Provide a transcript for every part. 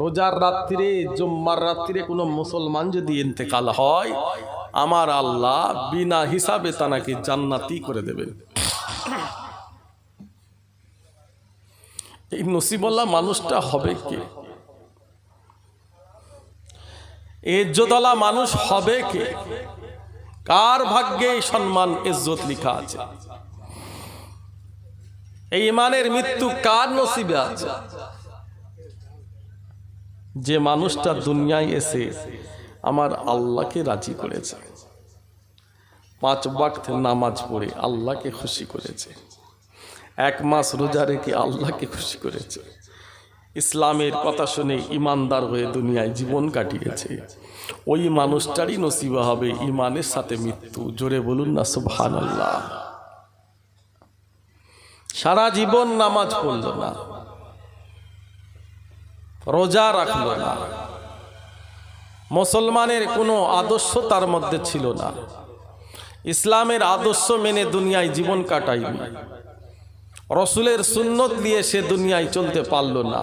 রোজার রাত্রিরে, জুম্মার রাত্রিরে কোনো মুসলমান যদি ইন্তেকাল হয়, আমার আল্লাহ বিনা হিসাবে তানাকে জান্নাতি করে দেবেন। এই নসিবল্লা মানুষটা হবে কে? ইজ্জতলা মানুষ হবে কে? কার ভাগ্যে সম্মান, ইজ্জত লিখা আছে? এই ইমানের মৃত্যু কার নসিবে আছে? যে মানুষটা দুনিয়ায় এসে আমার আল্লাহকে রাজি করেছে। পাঁচ ওয়াক্ত নামাজ পড়ে আল্লাহকে খুশি করেছে। এক মাস রোজা রেখে আল্লাহকে খুশি করেছে। ইসলামের কথা শুনে ইমানদার হয়ে দুনিয়ায় জীবন কাটিয়েছে। ওই মানুষটারই নসিবা হবে ইমানের সাথে মৃত্যু। জোরে বলুন না সুবহান আল্লাহ সারা জীবন নামাজ পড়ল না। রোজা রাখল না। মুসলমানের কোনো আদর্শ তার মধ্যে ছিল না। ইসলামের আদর্শ মেনে দুনিয়ায় জীবন কাটাইনি রসুলের সুন্নত দিয়ে সে দুনিয়ায় চলতে পারল না।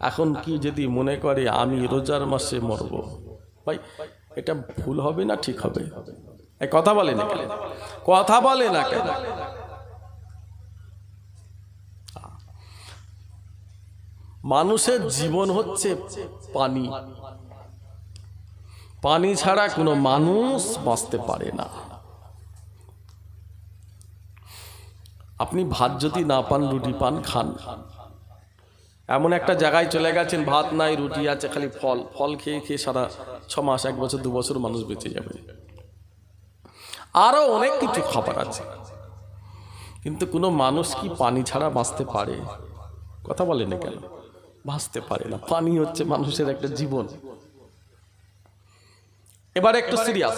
এখন কি যদি মনে করে, আমি রোজার মাসে মরব? ভাই, এটা ভুল হবে না ঠিক হবে? কথা বলে না কথা বলে না কেন? মানুষের জীবন হচ্ছে পানি। পানি ছাড়া কোনো মানুষ বাঁচতে পারে না। আপনি ভাত যদি না পান, রুটি পান, খান। এমন একটা জায়গায় চলে গেছেন, ভাত নাই, রুটি আছে, খালি ফল। ফল খেয়ে খেয়ে সারা ছ মাস, এক বছর, দু বছর মানুষ বেঁচে যাবে। আরও অনেক কিছু খাবার আছে। কিন্তু কোনো মানুষ কি পানি ছাড়া বাঁচতে পারে? কথা বলে না কেন? বাঁচতে পারে না। পানি হচ্ছে মানুষের একটা জীবন। এবার একটু সিরিয়াস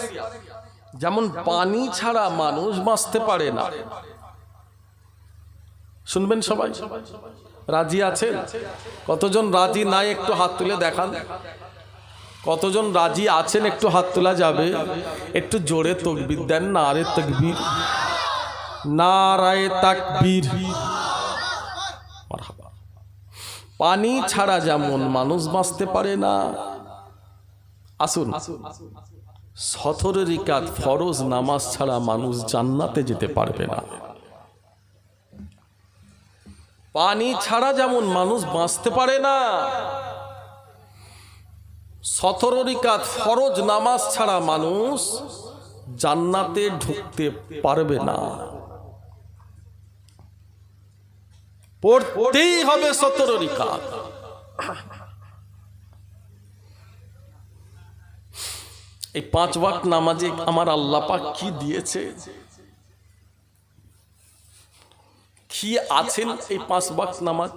যেমন পানি ছাড়া মানুষ বাঁচতে পারে না। শুনবেন সবাই? রাজি আছেন? কতজন রাজি নাই একটু হাত তুলে দেখান। কতজন রাজি আছেন একটু হাত তোলা যাবে? একটু জোরে তকবির দেন না, আরে তকবির। নারায় তাকবীর। পানি ছাড়া যেমন মানুষ বাঁচতে পারে না। আসুন সতর রিকাত ফরজ নামাজ ছাড়া মানুষ জান্নাতে যেতে পারবে না। পানি ছাড়া যেমন মানুষ বাঁচতে পারে না সতেরো রিকাত ফরজ নামাজ ছাড়া মানুষ জান্নাতে ঢুকতে পারবে না। পড়তেই হবে সতেরো রিকাত। এই পাঁচ ওয়াক্ত নামাজে আমার আল্লাহ পাক কি দিয়েছে? কি আছেন এই পাঁচ ওয়াক্ত নামাজ?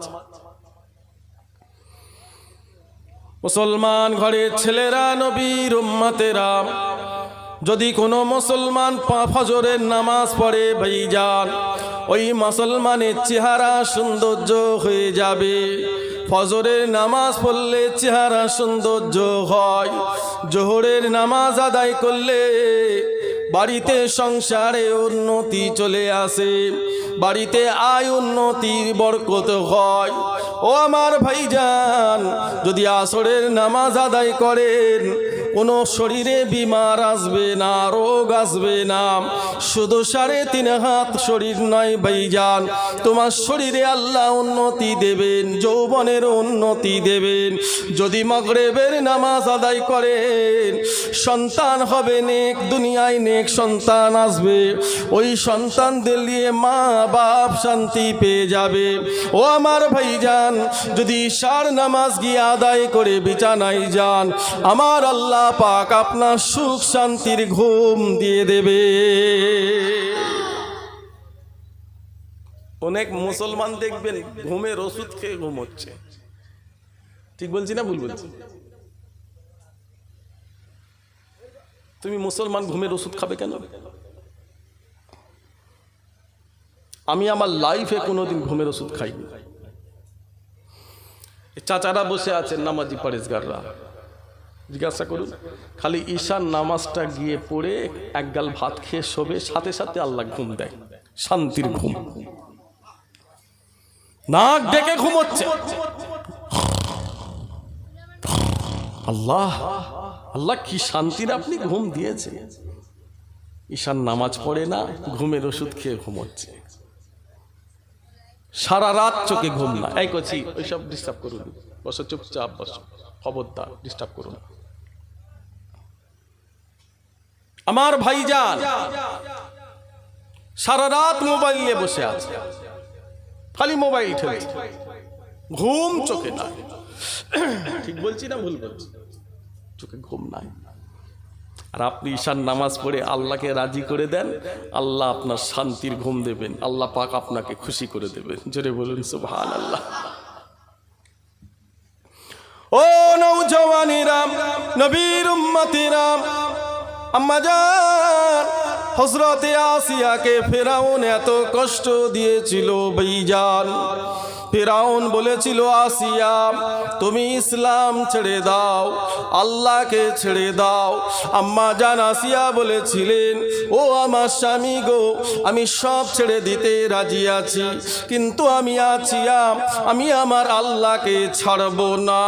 মুসলমান ঘরের ছেলেরা, নবীর উম্মতেরা, যদি কোনো মুসলমান ফজরের নামাজ পড়ে, ভাইজান ওই মুসলমানের চেহারা সৌন্দর্য হয়ে যাবে। ফজরের নামাজ পড়লে চেহারা সৌন্দর্য হয়। জোহরের নামাজ আদায় করলে বাড়িতে সংসারে উন্নতি চলে আসে। বাড়িতে আয় উন্নতির বরকত হয়। ও আমার ভাইজান, যদি আসরের নামাজ আদায় করেন কোনো শরীরে বিমার আসবে না, রোগ আসবে না। শুধু সাড়ে তিন হাত শরীর নয় ভাইজান, তোমার শরীরে আল্লাহ উন্নতি দেবেন, যৌবনের উন্নতি দেবেন। যদি মগরেবের নামাজ আদায় করেন সন্তান হবে নেক, দুনিয়ায় নেক সন্তান আসবে। ওই সন্তানদের নিয়ে মা বাপ শান্তি পেয়ে যাবে। ও আমার ভাইজান, যদি সার নামাজ গিয়ে আদায় করে বিছানায় যান, আমার আল্লাহ পাক আপনার সুখ শান্তির ঘুম দিয়ে দেবে। অনেক মুসলমান দেখবেন, ঘুমের ওষুধ খেয়ে ঘুম হচ্ছে ঠিক বলছি না ভুল বলছি? তুমি মুসলমান ঘুমের ওষুধ খাবে কেন? আমি আমার লাইফে কোনোদিন ঘুমের ওষুধ খাইনি। চাচারা বসে আছেন নামাজি পরেশগাররা। জিজ্ঞাসা করুন, খালি ঈশান নামাজটা গিয়ে পড়ে এক গাল ভাত খেয়ে শোবে, সাথে সাথে আল্লাহ ঘুম দেয়। শান্তির ঘুম। নাক ডেকে ঘুমোচ্ছে। আল্লাহ আল্লাহ কি শান্তির আপনি ঘুম দিয়েছে? ঈশান নামাজ পড়ে না, ঘুমের ওষুধ খেয়ে ঘুমোচ্ছে। সারা রাত চোখে ঘুম না। এই করছি ওইসব ডিস্টার্ব করুন। বসো, চুপচাপ বসো। খবরদার ডিস্টার্ব করুন। আমার ভাইজান, সারা রাত মোবাইল নিয়ে বসে আছে। খালি মোবাইল ঘুম চোখে নাই। ঠিক বলছি না ভুল বলছি? চোখে ঘুম নাই। আর আপনি ঈশান নামাজ পড়ে আল্লাহকে রাজি করে দেন, আল্লাহ আপনার শান্তির ঘুম দেবেন, আল্লাহ পাক আপনাকে খুশি করে দেবেন। জোরে বলুন সুবহান আল্লাহ ও নৌজওয়ানিরাম নবীর উম্মতিরাম আম্মাজান হজরতে আসিয়াকে ফেরাউন এত কষ্ট দিয়েছিল ভাইজান ফেরাউন বলেছিল, আসিয়া, তুমি ইসলাম ছেড়ে দাও, আল্লাহকে ছেড়ে দাও। আম্মা জান আসিয়া বলেছিলেন, ও আমার স্বামী গো, আমি সব ছেড়ে দিতে রাজি আছি, কিন্তু আমি আছিয়া আমি আমার আল্লাহকে ছাড়ব না।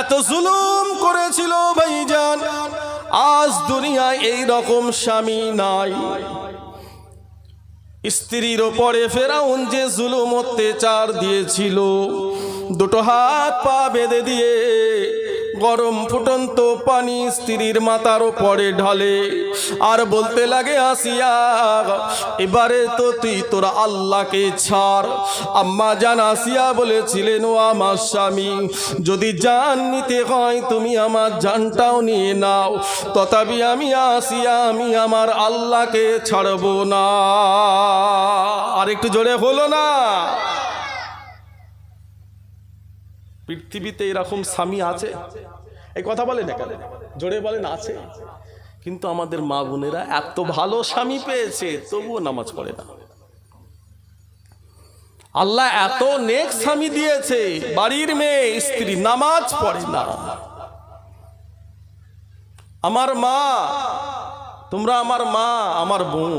এত জুলুম করেছিল ভাইজান, আজ দুনিয়ায় এই রকম স্বামী নাই। স্ত্রীর ওপরে ফেরাউন যে জুলুম অত্যাচার দিয়েছিল দুটো হাত পা বেঁধে দিয়ে গরম ফুটন্ত পানি স্ত্রীর মাথার ওপরে ঢালে। আর বলতে লাগে আসিয়া এবারে তো তুই তোরা আল্লাহকে ছাড়। আম্মা জান আসিয়া বলেছিলেন, ও আমার স্বামী, যদি জান নিতে হয়, তুমি আমার জানটাও নিয়ে নাও। তথাপি আমি আসিয়া আমি আমার আল্লাহকে ছাড়ব না। আর একটু জোরে হলো না? পৃথিবীতে এরকম স্বামী আছে? এই কথা বলেন এখানে। জোরে বলেন, আছে? কিন্তু আমাদের মা বোনেরা এত ভালো স্বামী পেয়েছে, তবুও নামাজ পড়ে না। আল্লাহ এত নেক স্বামী দিয়েছে, বাড়ির মেয়ে, স্ত্রী, নামাজ পড়ে না। আমার মা, তোমরা আমার মা, আমার বোন।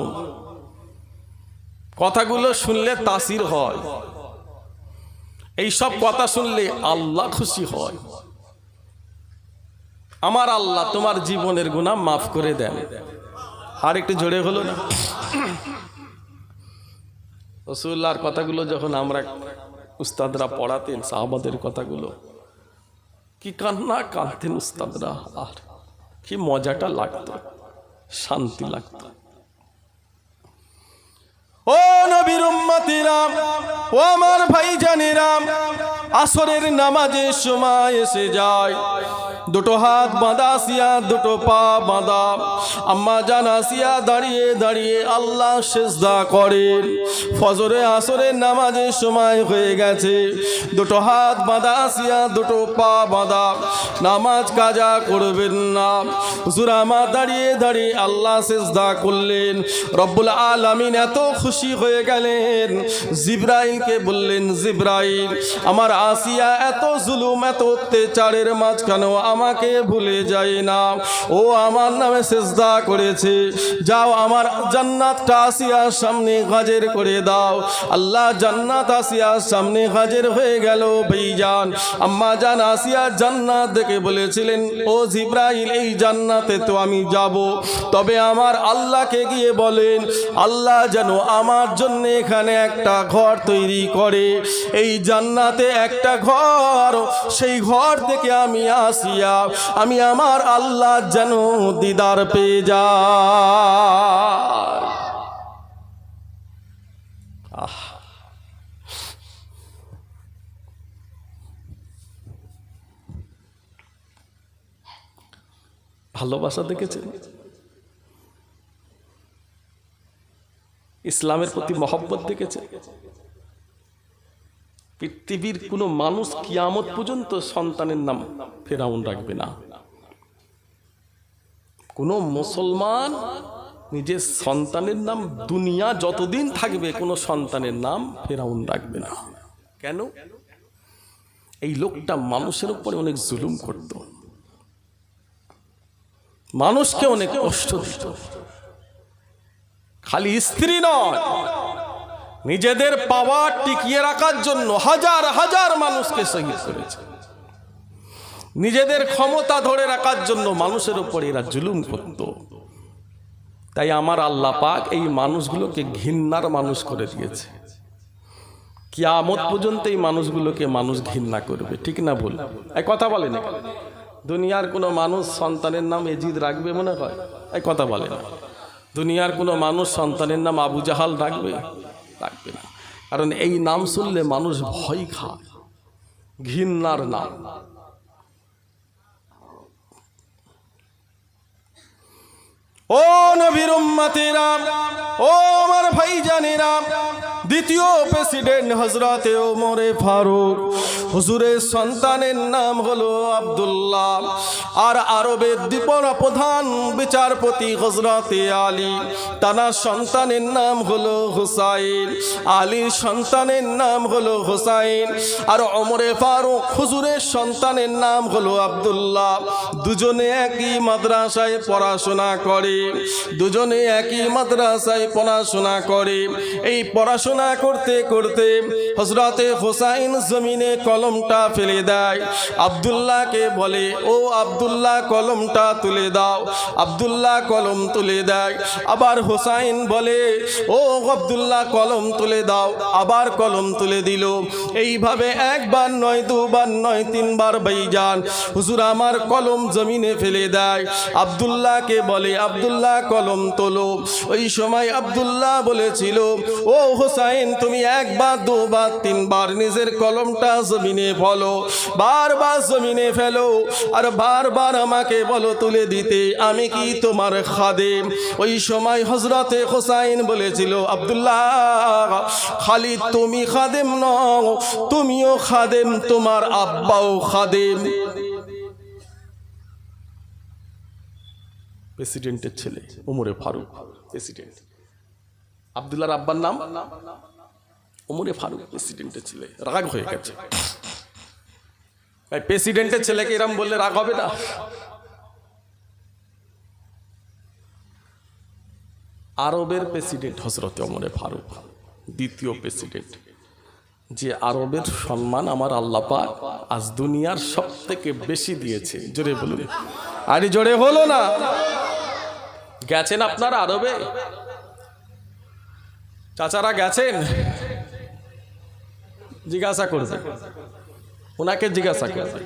কথাগুলো শুনলে তাসির হয়। এই সব কথা শুনলে আল্লাহ খুশি হয়। আমার আল্লাহ তোমার জীবনের গুণা মাফ করে দেন। আর একটু জোরে হলো না? রসুল্লাহর কথাগুলো যখন আমরা উস্তাদরা পড়াতেন, সাহাবাদের কথাগুলো, কি কান্না কাঁদতেন উস্তাদরা, আর কি মজাটা লাগতো, শান্তি লাগতো। ও নবীর উম্মতিরাম ও আমার ভাই জানিরাম আসরের নামাজের সময় এসে যায়। দুটো হাত বাঁধা আসিয়া দুটো পা বাঁধা। আম্মা জান আসিয়া দাঁড়িয়ে দাঁড়িয়ে আল্লাহ সেজদা করেন। ফজরে আসরের নামাজের সময় হয়ে গেছে। দুটো হাত বাঁধা আসিয়া দুটো পা বাঁধা। নামাজ কাজা করবেন না। হুজুর আমার দাঁড়িয়ে দাঁড়িয়ে আল্লাহ সেজদা করলেন। রব্বুল আলামিন এত খুশি হয়ে গেলেন। জিব্রাইলকে বললেন, জিব্রাইল, আমার আসিয়া এত জুলুম, এত অত্যাচারের মাঝখানেও আমাকে ভুলে যায় না। ও আমার নামে সেজদা করেছে। যাও আমার জান্নাতটা আসিয়ার সামনে হাজির করে দাও। আল্লাহ জান্নাত আসিয়ার সামনে হাজির হয়ে গেল ভাইজান আম্মা জান আসিয়া জান্নাত দেখে বলেছিলেন, ও জিব্রাইল, এই জান্নাতে তো আমি যাব। তবে আমার আল্লাহকে গিয়ে বলেন, আল্লাহ যেন আমার জন্য এখানে একটা ঘর তৈরি করে। এই জান্নাতে একটা ঘর, সেই ঘর থেকে আমি আসিয়া, আমি আমার আল্লাহ যেন দিদার পেয়ে যা ভালোবাসা দেখেছেন? ইসলামের প্রতি মহব্বত দেখেছে পৃথিবীর কোনো মানুষ কিয়ামত পর্যন্ত সন্তানের নাম ফেরাউন রাখবে না। কোনো মুসলমান নিজের সন্তানের নাম দুনিয়া যতদিন থাকবে, কোনো সন্তানের নাম ফেরাউন রাখবে না। কেন? এই লোকটা মানুষের উপরে অনেক জুলুম করত। মানুষকে অনেক কষ্ট দিত। খালি স্ত্রী নয় নিজেদের পাওয়ার টিকিয়ে রাখার জন্য হাজার হাজার মানুষকে শহীদ করেছে। নিজেদের ক্ষমতা ধরে রাখার জন্য মানুষের উপর এরা জুলুম করত। তাই আমার আল্লাহ পাক এই মানুষগুলোকে ঘৃণার মানুষ করে দিয়েছে। কিয়ামত পর্যন্ত এই মানুষগুলোকে মানুষ ঘৃণা করবে, ঠিক না ভুল? এই কথা বলে না দুনিয়ার কোনো মানুষ সন্তানের নাম এজিদ রাখবে মনে হয়? এই কথা বলে না দুনিয়ার কোনো মানুষ সন্তানের নাম আবু জাহাল রাখবে? রাখবে না। কারণ এই নাম শুনলে মানুষ ভয় খায়। ঘৃণার নাম। ও নবীর ও আমার ভাই জানেরা দ্বিতীয় প্রেসিডেন্ট হজরতে ওমরে ফারুক। হুজুরের সন্তানের নাম হলো আব্দুল্লাহ। আর আরবের দীপনা প্রধান বিচারপতি হজরতে আলী। তানার সন্তানের নাম হলো হুসাইন। আলীর সন্তানের নাম হলো হুসাইন। আর ওমরে ফারুক হুজুরের সন্তানের নাম হলো আব্দুল্লাহ। দুজনে একই মাদ্রাসায় পড়াশোনা করে। দুজনে একই মাদ্রাসায় পড়াশোনা করে। এই পড়াশোনা করতে করতে হজরতে হোসাইন জমিনে কলমটা ফেলে দেয়। আবদুল্লাহকে বলে, ও আবদুল্লাহ, কলমটা তুলে দাও। আবদুল্লাহ কলম তুলে দেয়। আবার হোসাইন বলে, ও আবদুল্লাহ, কলম তুলে দাও। আবার কলম তুলে দিল। এইভাবে একবার নয়, দুবার নয়, তিনবার যান। হুজুর আমার কলম জমিনে ফেলে দেয়। আবদুল্লাহকে বলে, আবদুল্লাহ, কলম তোলো। ওই সময় আবদুল্লাহ বলেছিল, ও হোসাইন তুমি একবার, দুবার, তিনবার নিজের কলমটা জমিনে ফলো, বারবার জমিনে ফেলো, আর বারবার আমাকে বলো তুলে দিতে, আমি কি তোমার খাদেম? ওই সময় হজরতে হোসাইন বলেছিল, আবদুল্লাহ খালি তুমি খাদেম নও, তুমিও খাদেম, তোমার আব্বাও খাদেম। প্রেসিডেন্টের ছেলে, উমরে ফারুক প্রেসিডেন্ট আবদুল্লাহর আব্বার নাম? ওমরে ফারুক প্রেসিডেন্টের ছেলে। রাগ হয়ে গেছে। ভাই, প্রেসিডেন্টের ছেলেকে এরম বললে রাগ হবে না? আরবের প্রেসিডেন্ট হজরত ওমরে ফারুক, দ্বিতীয় প্রেসিডেন্ট। যে আরবের সম্মান আমার আল্লাহ পাক আজ দুনিয়ার সব থেকে বেশি দিয়েছে। জোরে বলুন। আরে জোরে হলো না। গেছেন আপনারা আরবে? চাচারা গেছেন? জিজ্ঞাসা করবে। ওনাকে জিজ্ঞাসা করবে।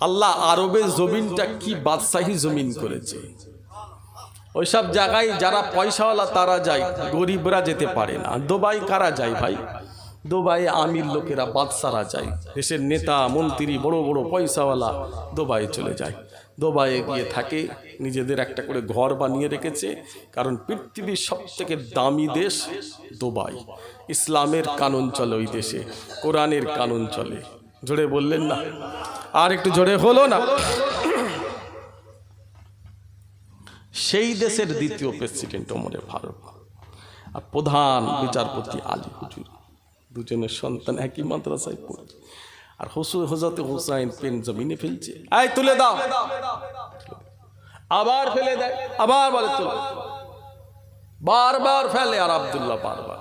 আল্লাহ আরবের জমিনটা কি বাদশাহী জমিন করেছে? ওইসব জায়গায় যারা পয়সাওয়ালা তারা যায়, গরিবরা যেতে পারে না। দুবাই কারা যায় ভাই? দুবাই আমির লোকেরা বাদশারা যায়। দেশের নেতা, মন্ত্রী, বড় বড় পয়সাওয়ালা দুবাই চলে যায়। দুবাইয়ে গিয়ে থাকে, নিজেদের একটা করে ঘর বানিয়ে রেখেছে, কারণ পৃথিবীর সব থেকে দামি দেশ দুবাই। ইসলামের কানুন চলে ওই দেশে, কোরআনের কানুন চলে। জোরে বললেন না? আর একটু জোরে হলো না? সেই দেশের দ্বিতীয় প্রেসিডেন্ট ওমরে ফারুক, আর প্রধান বিচারপতি আলী হুজুর। দুজনের সন্তান একই মাদ্রাসায় পড়ে। আর হসু হজরতে হোসাইন পেন জমিনে ফেলছে। আয় তুলে দাও। আবার ফেলে দেয়। আবার বলে তুলে। বারবার ফেলে আর আব্দুল্লাহ বারবার।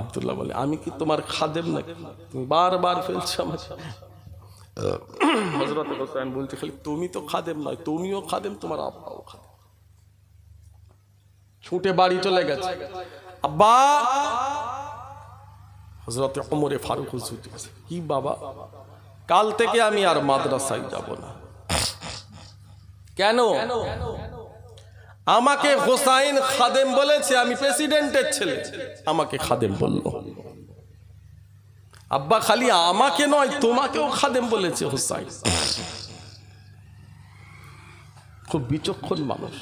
আব্দুল্লাহ বলে, আমি কি তোমার খাদেম নাকি? তুমি বারবার ফেলছো আমার হজরত হোসেন বলতে খালি তুমি তো খাদেম নয়, তুমিও খাদেম, তোমার আব্বাও খাদেম। ছুটে বাড়ি চলে গেছে। আব্বা হজরত অমরে ফারুক হুজুর কি বাবা, কাল থেকে আমি আর মাদ্রাসায় যাব না। কেন? আমাকে হোসাইন খাদেম বলেছে, আমি প্রেসিডেন্টের ছেলে। আমাকে খাদেম বলল, আব্বা খালি আমাকে নয়, তোমাকেও খাদেম বলেছে হোসাইন। খুব বিচক্ষণ মানুষ।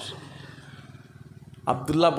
আবদুল্লাহ